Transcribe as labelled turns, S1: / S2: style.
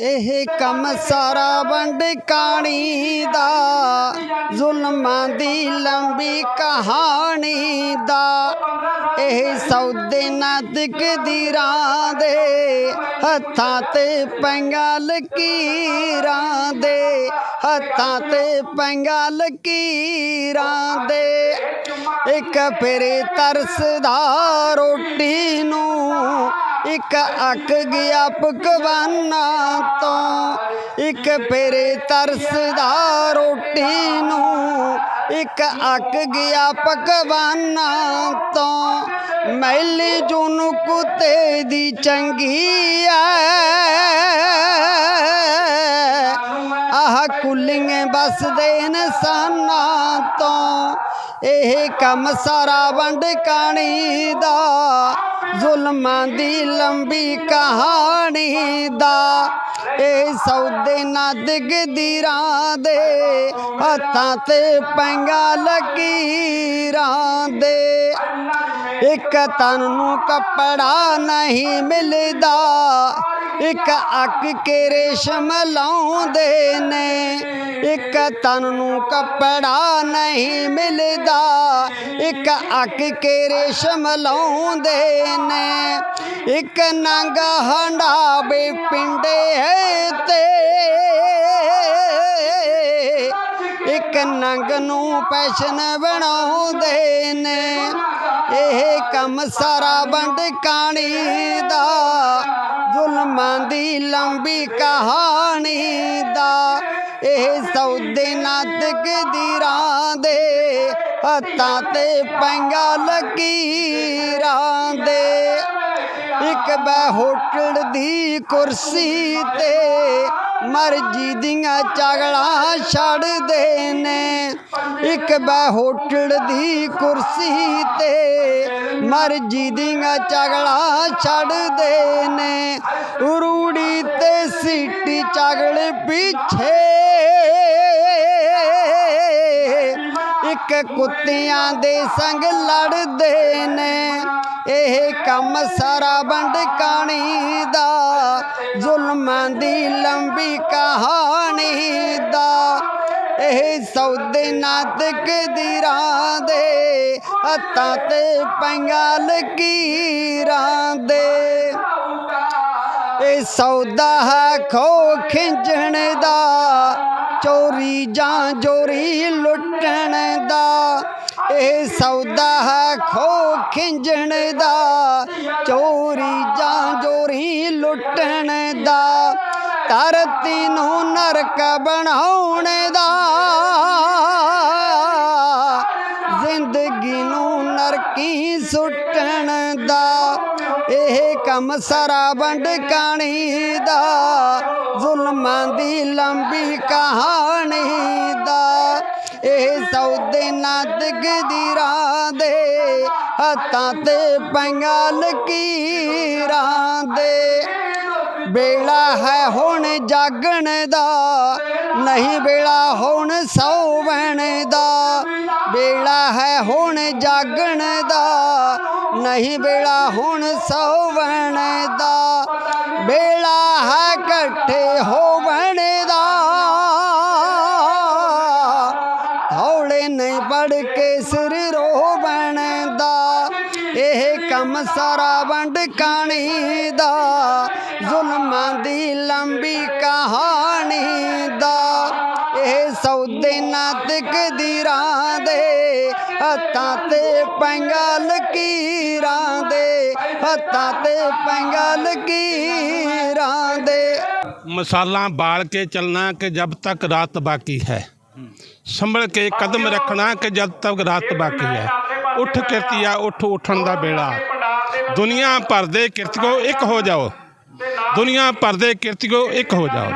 S1: ਇਹ ਕੰਮ ਸਾਰਾ ਵੰਡ ਕਾਣੀ ਦਾ, ਜ਼ੁਲਮਾਂ ਦੀ ਲੰਬੀ ਕਹਾਣੀ ਦਾ। ਇਹ ਸੌਦੇ ਨਾ ਤਕਦੀਰਾਂ ਦੇ, ਹੱਥਾਂ ਤੇ ਪੈਂਗਾ ਲਕੀਰਾਂ ਦੇ, ਹੱਥਾਂ ਤੇ ਪੈਂਗਾ ਲਕੀਰਾਂ ਦੇ। ਇੱਕ ਫੇਰੇ ਤਰਸਦਾ ਰੋਟੀ ਇੱਕ ਅੱਕ ਗਿਆ ਪਕਵਾਨਾਂ ਤੋਂ। ਇੱਕ ਫੇਰੇ ਤਰਸਦਾ ਰੋਟੀ ਨੂੰ। ਇੱਕ ਅੱਕ ਗਿਆ ਪਕਵਾਨਾਂ ਤੋਂ। ਮੈਲੀ ਜੁਨ ਕੁੱਤੇ ਦੀ ਚੰਗੀ ਐ। ਆਹ ਕੁੱਲੀਆਂ ਬਸਦੇ ਇਨਸਾਨਾਂ ਤੋਂ। ਇਹ ਕੰਮ ਸਾਰਾ ਵੰਡ ਕਾਣੀ ਦਾ। ਜ਼ੁਲਮਾਂ ਦੀ ਲੰਬੀ ਕਹਾਣੀ ਦਾ, ਇਹ ਸੌਦੇ ਨਾ ਦਿਗਦੀ ਰਾਂ ਦੇ, ਹੱਥਾਂ ਤੇ ਪੈਂਗਾ ਲਕੀਰਾਂ ਦੇ। ਇੱਕ ਤਨ ਨੂੰ ਕੱਪੜਾ ਨਹੀਂ ਮਿਲਦਾ ਇੱਕ ਅੱਕ ਕੇ ਰੇਸ਼ਮ ਲਾਉਂਦੇ ਨੇ। ਇੱਕ ਤਨ ਨੂੰ ਕੱਪੜਾ ਨਹੀਂ ਮਿਲਦਾ। ਇੱਕ ਅੱਕ ਕੇ ਰੇਸ਼ਮ ਲਾਉਂਦੇ ਨੇ। ਇੱਕ ਨੰਗ ਨੰਗਾ ਹੰਡਾਵੇ ਪਿੰਡੇ ਤੇ। ਇੱਕ ਨੰਗ ਨੂੰ ਪੈਸ਼ਨ ਬਣਾਉਂਦੇ ਨੇ। ਇਹ ਕੰਮ ਸਾਰਾ ਵੰਡ ਕਾਣੀ ਜ਼ੁਲਮਾਂ ਦੀ ਲੰਬੀ ਕਹਾਣੀ ਦਾ ਇਹ ਸੌਦੇ ਨਾ ਤਕਦੀਰਾਂ ਦੇ ਹੱਥਾਂ ਤੇ ਪੈਂਗਾ ਲਕੀਰਾਂ ਦੇ। ਇੱਕ ਬੈ ਹੋਟਲ ਦੀ ਕੁਰਸੀ ਤੇ ਮਰਜ਼ੀ ਦੀਆਂ ਚਗਲਾਂ ਛੱਡਦੇ ਨੇ। ਇੱਕ ਬੈ ਹੋਟਲ ਦੀ ਕੁਰਸੀ ਤੇ ਮਰਜ਼ੀ ਦੀਆਂ ਚਗਲਾਂ ਛੱਡਦੇ ਨੇ। ਰੂੜੀ ਤੇ ਸੀਟੀ ਚਗਲ ਪਿੱਛੇ ਇੱਕ ਕੁੱਤਿਆਂ ਦੇ ਸੰਗ ਲੜਦੇ ਨੇ। ਕੰਮ ਸਾਰਾ ਵੰਡ ਕਾਣੀ ਦਾ, ਜ਼ੁਲਮਾਂ ਦੀ ਲੰਬੀ ਕਹਾਣੀ ਦਾ। ਇਹ ਸੌਦੇ ਨਾ ਤਕਦੀਰਾਂ ਦੇ, ਹੱਥਾਂ ਤੇ ਪੈਂਗਾ ਲਕੀਰਾਂ ਦੇ। ਇਹ ਸੌਦਾ ਹੈ ਖੋ ਖਿੰਜਣ ਦਾ, ਚੋਰੀ ਜਾਂ ਜੋਰੀ ਲੁੱਟਣ ਦਾ। ਇਹ ਸੌਦਾ ਹੈ ਖੋ ਖਿੰਜਣ ਦਾ, ਚੋਰੀ ਜਾਂ ਜੋਰੀ ਲੁੱਟਣ ਦਾ, ਧਰਤੀ ਨੂੰ ਨਰਕ ਬਣਾਉਣ ਦਾ। ਜ਼ਿੰਦਗੀ ਨੂੰ ਨਰਕੀ ਸੁੱਟਣ ਦਾ, ਇਹ ਕੰਮ ਸਾਰਾ ਵੰਡ ਕਾਣੀ ਦਾ। ਜ਼ੁਲਮਾਂ ਦੀ ਲੰਬੀ ਕਹਾਣੀ ਸੌਦੇ ਨਾ ਦਿਗਦੀਰਾਂ ਦੇ ਹੱਥਾਂ ਤੇ ਪੈਂਗਾ ਲਕੀਰਾਂ ਦੇ। ਵੇਲਾ ਹੈ ਹੁਣ ਜਾਗਣ ਦਾ, ਨਹੀਂ ਵੇਲਾ ਹੁਣ ਸੌਵਣ ਦਾ। ਵੇਲਾ ਹੈ ਹੁਣ ਜਾਗਣ ਦਾ, ਨਹੀਂ ਵੇਲਾ ਹੁਣ ਸੌਵਣ ਦਾ। ਵੇਲਾ ਹੈ ਇਕੱਠੇ ਹੋ ਹੌਲੇ ਨਹੀਂ ਪੜ ਕੇ ਸਿਰ ਰੋ ਬਣਦਾ ਇਹ ਕੰਮ ਸਾਰਾ ਵੰਡ ਕਾਣੀ ਦਾ, ਜ਼ੁਲਮਾਂ ਦੀ ਲੰਬੀ ਕਹਾਣੀ ਦਾ। ਇਹ ਸੌਦੇ ਨਾ ਤਕਦੀਰਾਂ ਦੇ ਹੱਥਾਂ ਤੇ ਪੰਗਲ ਕੀਰਾਂ ਦੇ, ਹੱਥਾਂ ਤੇ ਪੰਗਲ ਕੀਰਾਂ ਦੇ।
S2: ਮਸਾਲਾ ਬਾਲ ਕੇ ਚੱਲਣਾ ਕਿ ਜਬ ਤੱਕ ਰਾਤ ਬਾਕੀ ਹੈ। ਸੰਭਲ ਕੇ ਕਦਮ ਰੱਖਣਾ ਕਿ ਜਦ ਤੱਕ ਰਾਤ ਬਾਕੀ ਹੈ। ਉੱਠ ਕਿਰਤੀਆ ਉੱਠ ਉੱਠਣ ਦਾ ਵੇਲਾ। ਦੁਨੀਆ ਭਰ ਦੇ ਕਿਰਤੀਓ ਇੱਕ ਹੋ ਜਾਓ। ਦੁਨੀਆ ਭਰ ਦੇ ਕਿਰਤ ਕਿਰਤੀਓ ਇੱਕ ਹੋ ਜਾਓ।